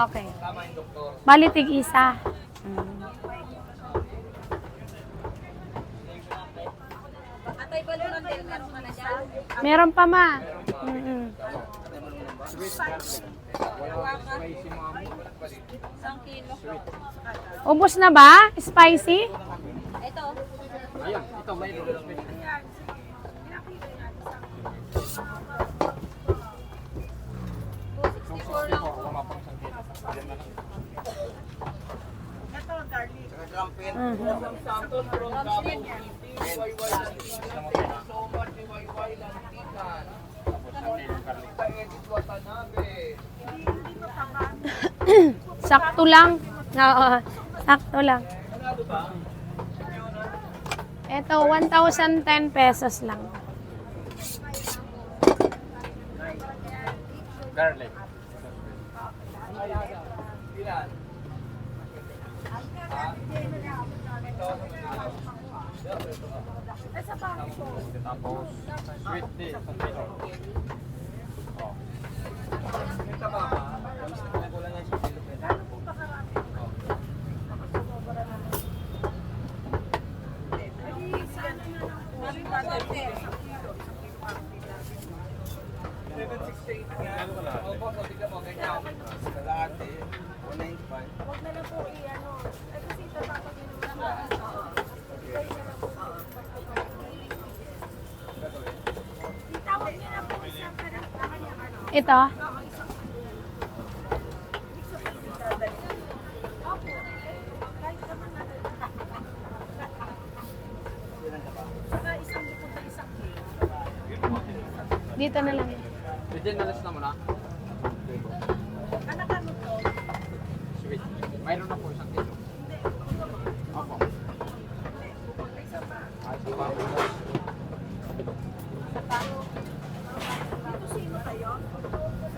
Okay. Bali, tig-isa. Mm. Atay ba doon ang meron ka na dyan? Meron pa, ma. Isang kilo. Ubus na ba? Spicy? Ito. Ayan, ito mayroon. Ayan na lang. Mhm. Sakto lang. Oo, sakto lang. Ito, 1,010 pesos lang. Garlic. Tapos, sweet tea, Ito. Dito na lang. Nalas na mo na. Sweet. Mayroon na po isang kilo. Opo. Ay, sa Panginoon.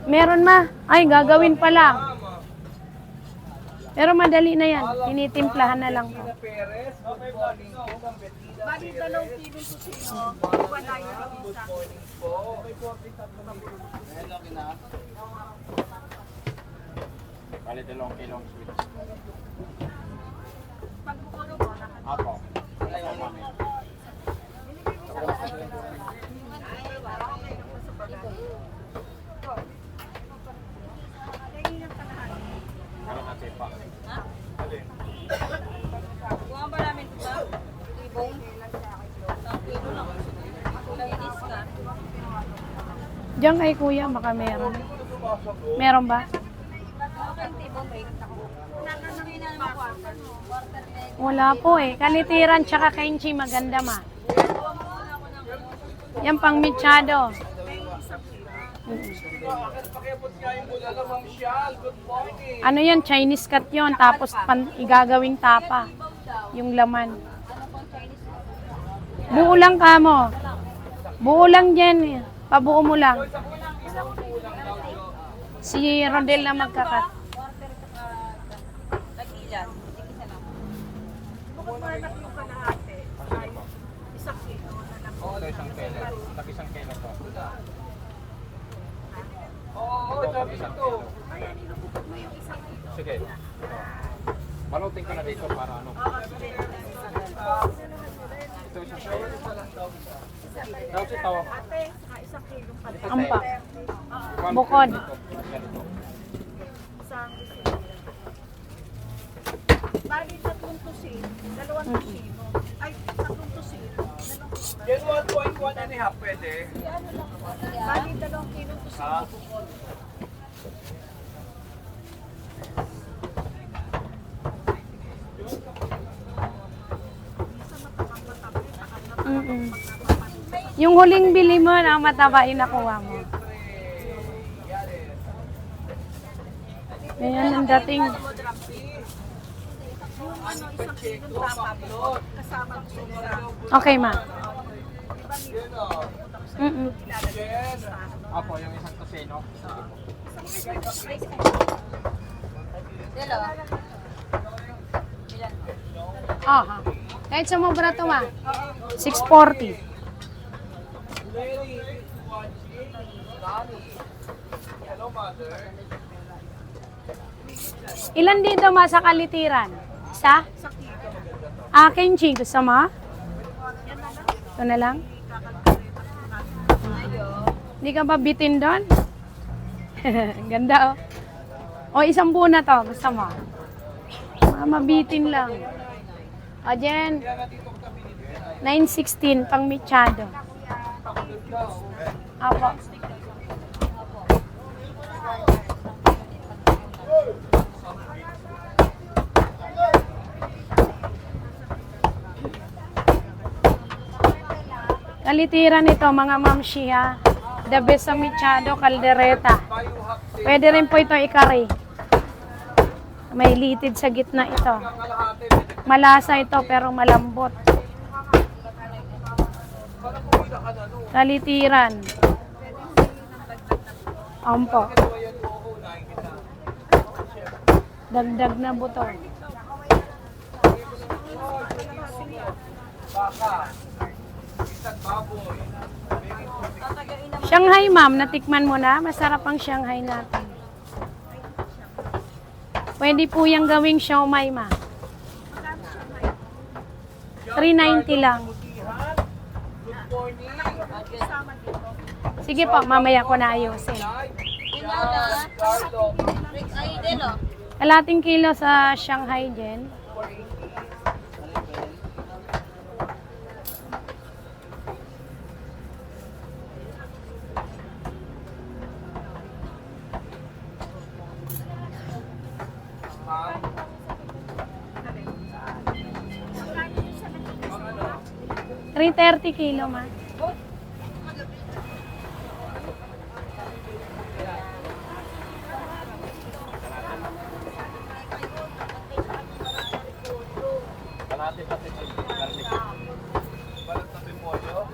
Meron ma. Ay, gagawin pa lang. Pero madali na yan. Tinitimplahan na lang po. Bali dalawang kilo to sino. Wala yung isa. Bali, dalawang kilong sweet. Pagbukulo mo na. Opo. Meron natin pa. Kuha ba namin ito? Ibong. Isang kilo lang. Linis ka. Diyan kay kuya, baka meron. Meron ba? Wala po eh. Kalitiran tsaka kainchi maganda ma. Yan pang michado. Ano yan? Chinese cut yon Tapos pan, igagawing tapa. Yung laman. Buo lang ka mo. Buo lang dyan. eh. Pabuo mo lang. Si Rodel na magkakat. Quarter ka Tagilan. Tigisa lang. Oo, ito isang kilo. Tag isang kilo to. Sige. Balutin ko na dito para ano. Isang kilo. Tapos ito. ito Ampa. Bukod. Bali, tatlong tusino, dalawang tusino. Ay, tatlong tusino. Yan 1.1 and a half pwede. Bali, dalawang kilo tusino. Mm-mm. Yung huling bili mo na mataba yung nakuha mo. Ayan ang dating. Ano, Okay, ma. Mm-mm. Apo, yung isang tosino. Delo. Aha. Kahit sumobra to, ma. 640. Hello, mother. Ilan dito ma sa kalitiran? Isa? Akin, Ching. Gusto mo? Ito na lang? Hindi ka ba bitin doon? Ganda oh. O, isang buo na to. Gusto mo? Mga mabitin lang. O, Jen. 9.16 pang michado. Apo. Kalitiran nito mga mamshi ha. The best sa michado, kaldereta. Pwede rin po ito ikari. May litid sa gitna ito. Malasa ito pero malambot. Kalitiran. Ampo. Dagdag na buto. Shanghai, ma'am. Natikman mo na? Masarap ang Shanghai natin. Pwede po yung gawing siomay, ma. 390 lang. Sige po, mamaya ko na ayusin. Kalating kilo sa Shanghai din. Three thirty kilo ma. Kalahati pati garlic. Balat na pipolyo.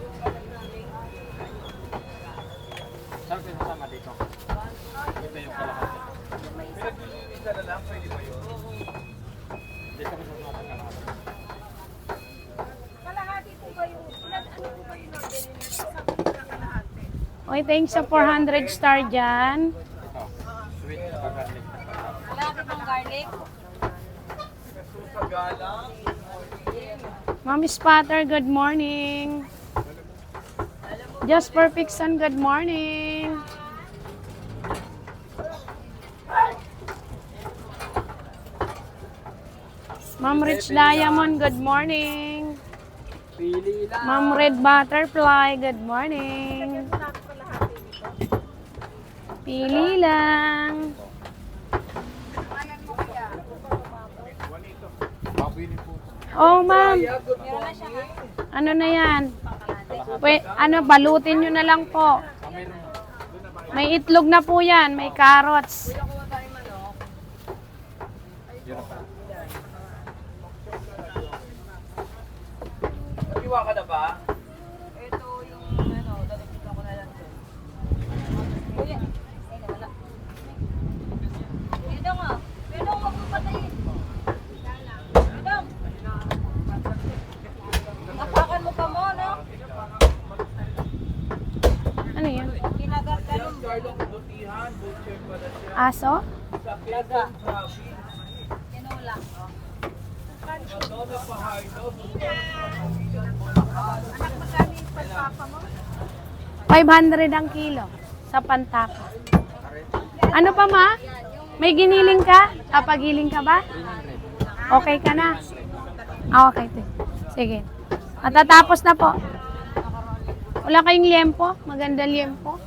Saan kayo kasama dito? Ito yung kalahati. Pinaglilinisan na lang, pwede ba yun? Hindi kami sasama sa kalahati. Kalahati po ba yung, ilan, ano po ba yung order niyo? Sa mga kalahati. Okay, thanks sa 400 star dyan. Sweet sa garlic. Malaki pang garlic. Sa galang. Ma'am Spatter, good morning. Just for Pixon, good morning. Ma'am Rich Diamond, good morning. Ma'am Red Butterfly, good morning. Pili lang. Oh, ma'am. Ano na yan? Pwe, ano, balutin nyo na lang po. May itlog na po yan, may carrots. Yun pa. Naghiwa ka na ba? Ito yung ano, dalagitan ko na lang doon. Kuya, ay nawala. Pidong ah. Pidong, wag mo patayin. Pidong. Apakan mo pa mo, no? Ano yun? Kinagat ka nung Carlong butihan, butcher pala siya. Aso? Sa Quezon Province. tinula. Madonna Pahardo, Anak, magkano yung pagpapa mo? 500 ang kilo sa pantapa. Ano pa ma? May giniling ka? Kapagiling ka ba? Okay ka na? Ah, okay. Sige. Matatapos na po. Wala kayong liempo? Maganda liempo?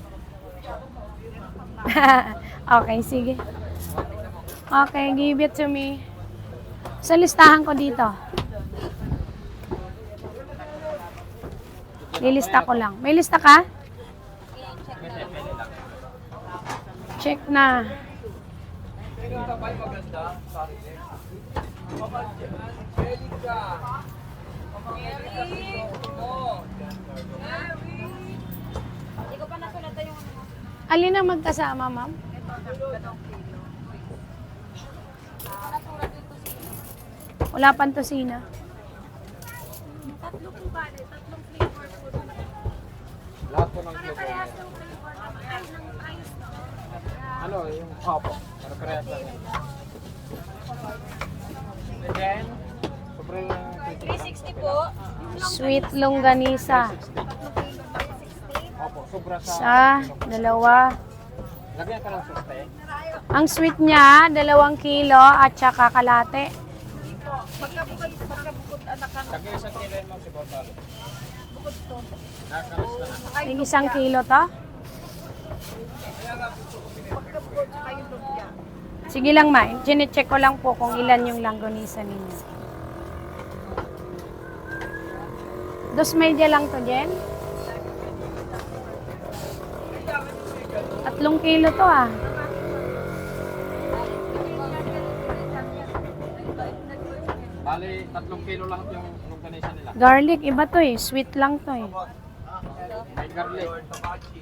okay, sige. Okay, give it to me. Sa listahan ko dito. Lilista ko lang. May lista ka? Check na. Alin ang magkasama, ma'am? Wala pang tosina. Tatlo po ba? Tatlong flavor po. Lahat po ng flavor. Parehas ng flavor. Ay, ng price. Ano, yung opo. Para parehas lang. And then, sobrang 360 po. Sweet longganisa. Opo, sobra. Sa, dalawa, Lagyan ka ng suste. Ang sweet niya, dalawang kilo at saka kalate. Pagkabukod, pagkabukod anak ang Lagyan isang kilo mo si Botalo. Nakalis na na. May isang kilo to. pagkabukod lumpia. Sige lang ma, chinecheck ko lang po kung ilan yung langgonisa ninyo. Dos media lang to, Jen? Tatlong kilo to ah. Bali, tatlong kilo lahat yung longganisa nila. Garlic, iba to eh. Sweet lang to eh. May garlic.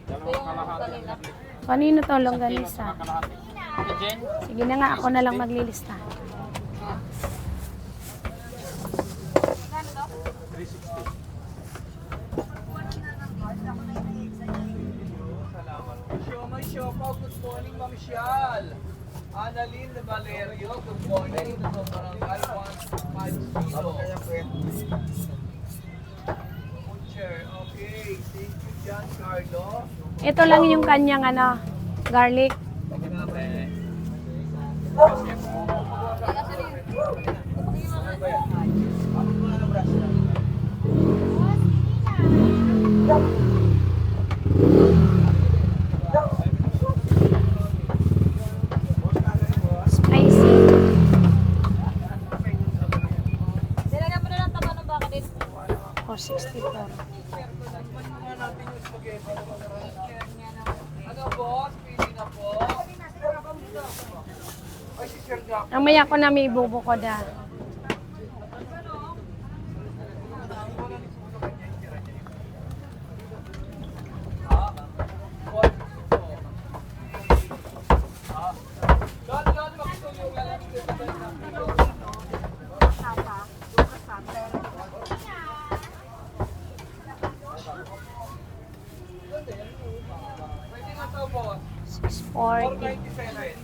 Dalawang kalahati ng garlic. Kanino to longganisa? Sige na nga, ako na lang maglilista. Siomay Siopaw, good morning, Ma'am Sial. Annalyn Valerio, good morning. Ito po barangay 150. Butcher, okay. Thank you, Giancarlo. Ito lang yung kanyang ano, garlic. Spicy. Nilagyan mo na lang taba ng baka din. 464. Ano, boss? Pili na po. Ay, si Sir Jack. Mamaya ko na may ibubukod ah. Don, Don, magtulong ka lang. Pwede na to, boss. 640. 497.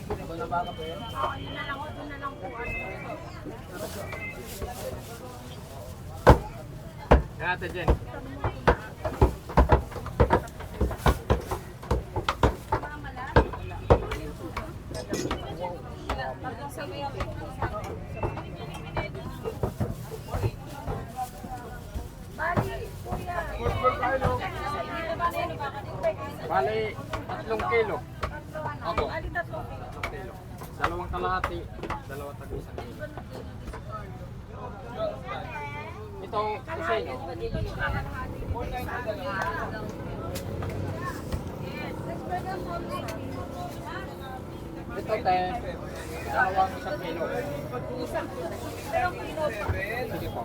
Ate Jen, bali, tatlong kilo. Opo. Tatlong kilo. Dalawang kalahati, dalawa tag isang kilo. Ito, isa yun. Ito, te. Dalawang isang kilo. Sige po.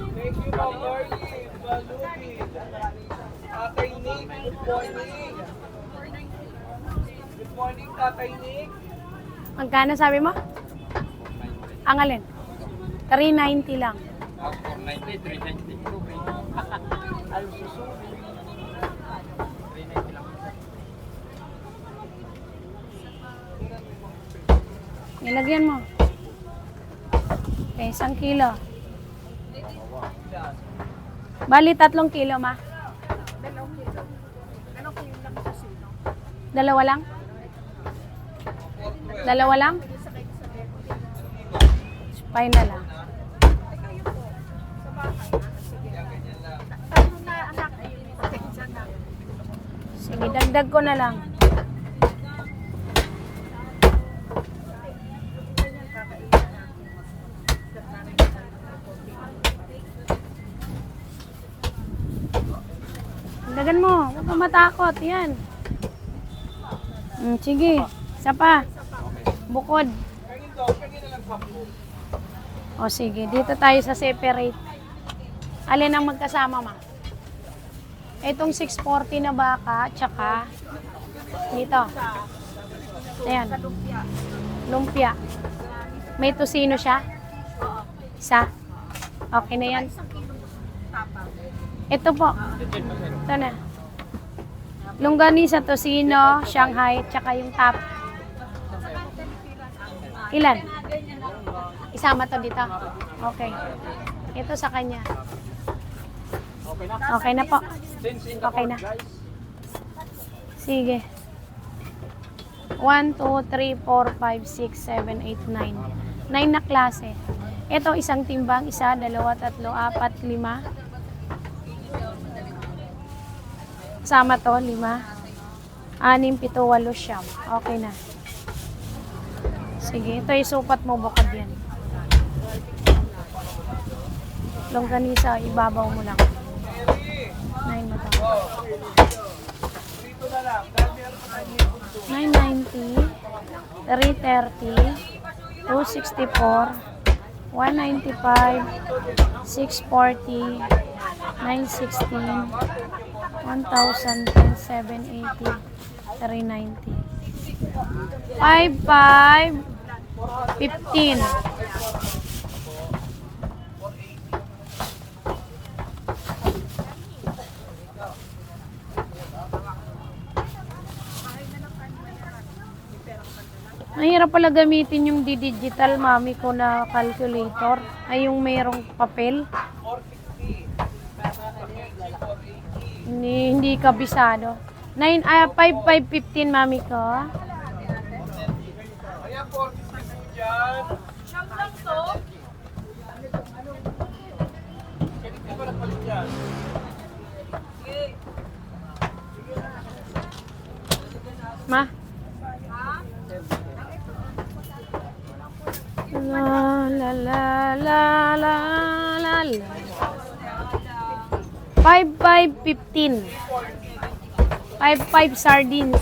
Thank you, Ma'am Marley. Balubi. Tatay Nick, good morning. Good morning, Tatay Nick. Magkano sabi mo? Ang alin? 390 lang. Ah, 490, 390. Ay, susuri. 390 lang. Nilagyan mo. Okay, isang kilo. Bali, tatlong kilo, ma. Dalawang kilo. Dalawang kilo lang sa sino. Dalawa lang? Dalawa lang? Fine na. Sige. Dagdag ko na lang. Dagan mo, huwag kang matakot. Yan. Mm, sige, isa pa. Bukod. Kangin to, kangin na lang. O sige, dito tayo sa separate. Alin ang magkasama ma? Itong 640 na baka, tsaka dito. Ayan, Lumpia. May tosino siya? Isa? Okay na yan. Ito po. Ito na. Longganisa, tosino, Shanghai, tsaka yung top. Ilan? Isama to dito. Okay. Ito sa kanya. Okay na? Okay na po. Okay na. Sige. 1, 2, 3, 4, 5, 6, 7, 8, 9. 9 na klase. Ito, isang timbang. Isa, dalawa, tatlo, apat, lima. Sama to, lima. Anim, pito, walo, siyam. Okay na. Sige, ito isupat mo bukod yan. Longganisa, ibabaw mo lang. Mary, 9 mo to. Dito na doon. 990, 330, 264, 195, 640, 916, 1,010, 780, 390. 55, 15. Mahirap pala gamitin yung digital mami ko na calculator. Ay yung mayroong papel. 460. Hindi, hindi kabisado. 9, ah, 5515 mami ko. Ayan, 460 dyan. Siyam lang to. Ganito ba nagpalit? Ma? La la la la la la la. 5515. 55 sardines.